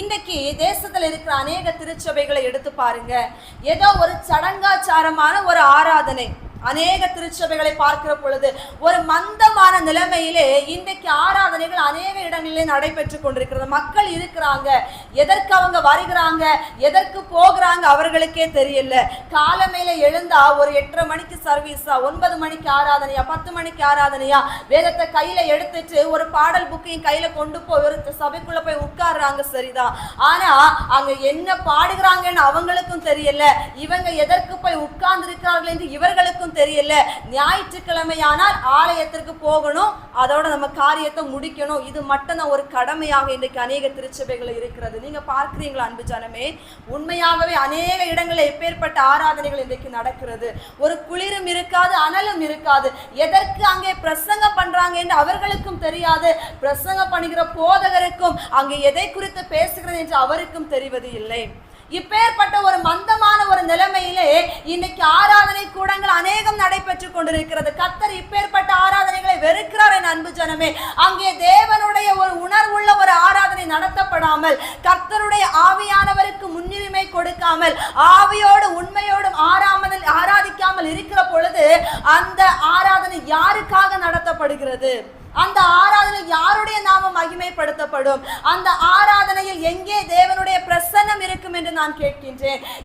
இன்னைக்கு தேசத்துல இருக்கிற அநேக திருச்சபைகளை எடுத்து பாருங்க. ஏதோ ஒரு சடங்காச்சாரமான ஒரு ஆராதனை. அநேக திருச்சபைகளை பார்க்கிற பொழுது ஒரு மந்தமான நிலைமையிலே இன்றைக்கு ஆராதனைகள் அநேக இடங்களிலே நடைபெற்று கொண்டிருக்கிறது. மக்கள் இருக்கிறாங்க. எதற்கு அவங்க வருகிறாங்க? எதற்கு போகிறாங்க அவர்களுக்கே தெரியல. காலமையில எழுந்தா ஒரு எட்டரை மணிக்கு சர்வீஸா ஒன்பது மணிக்கு ஆராதனையா பத்து மணிக்கு ஆராதனையா? வேதத்தை கையில எடுத்துட்டு ஒரு பாடல் புக்கையும் கையில கொண்டு போய் ஒரு சபைக்குள்ள போய் உட்கார் பாடுறாங்க சரிதான். ஆனா அங்க என்ன பாடுகிறாங்கன்னு அவங்களுக்கும் தெரியல. இவங்க எதற்கு போய் உட்கார்ந்து இருக்கிறார்கள் என்று இவர்களுக்கும் தெரியல. ஞாயிற்றுக்கிழமையானால் ஆலயத்திற்கு போகணும். அதோட நம்ம காரியத்தை முடிக்கணும். இது மட்டும்தான் ஒரு கடமையாக இன்றைக்கு அநேக திருச்சபைகள் இருக்கிறது. நீங்க பார்க்கிறீங்களா அன்பு ஜனமே? உண்மையாகவே அநேக இடங்களில் எப்பேற்பட்ட ஆராதனைகள் இன்றைக்கு நடக்கிறது. ஒரு குளிரும் இருக்காது அனலும் இருக்காது. எதற்கு அங்கே பிரசங்கம் பண்றாங்க என்று அவர்களுக்கும் தெரியாது. பிரசங்கம் பண்ணுகிற போதகருக்கும் அங்கே எதை குறித்து பேசுகிறது என்று அவருக்கும் தெரிவது இல்லை. இப்பேற்பட்ட ஒரு மந்தமான ஒரு நிலைமையிலே இன்னைக்கு ஆராதனை கூடங்கள் அநேகம் நடைபெற்று கொண்டிருக்கிறது. கத்தர் இப்பேற்பட்ட ஆராதனைகளை வெறுக்கிறார் என் அன்பு ஜனமே. அங்கே தேவனுடைய ஒரு உணர்வுள்ள ஒரு ஆராதனை நடத்தப்படாமல் கர்த்தருடைய ஆவியானவருக்கு முன்னுரிமை கொடுக்காமல் ஆவியோடு உண்மையோடும் ஆறாமல் ஆராதிக்காமல் இருக்கிற பொழுது அந்த ஆராதனை யாருக்காக நடத்தப்படுகிறது? அந்த ஆராதனை யாருடைய நாமம் மகிமைப்படுத்தப்படும்? அந்த ஆராதனையில் எங்கே தேவனுடைய பிரசன்னம் இருக்கும் என்று நான் கேட்கின்றேன்.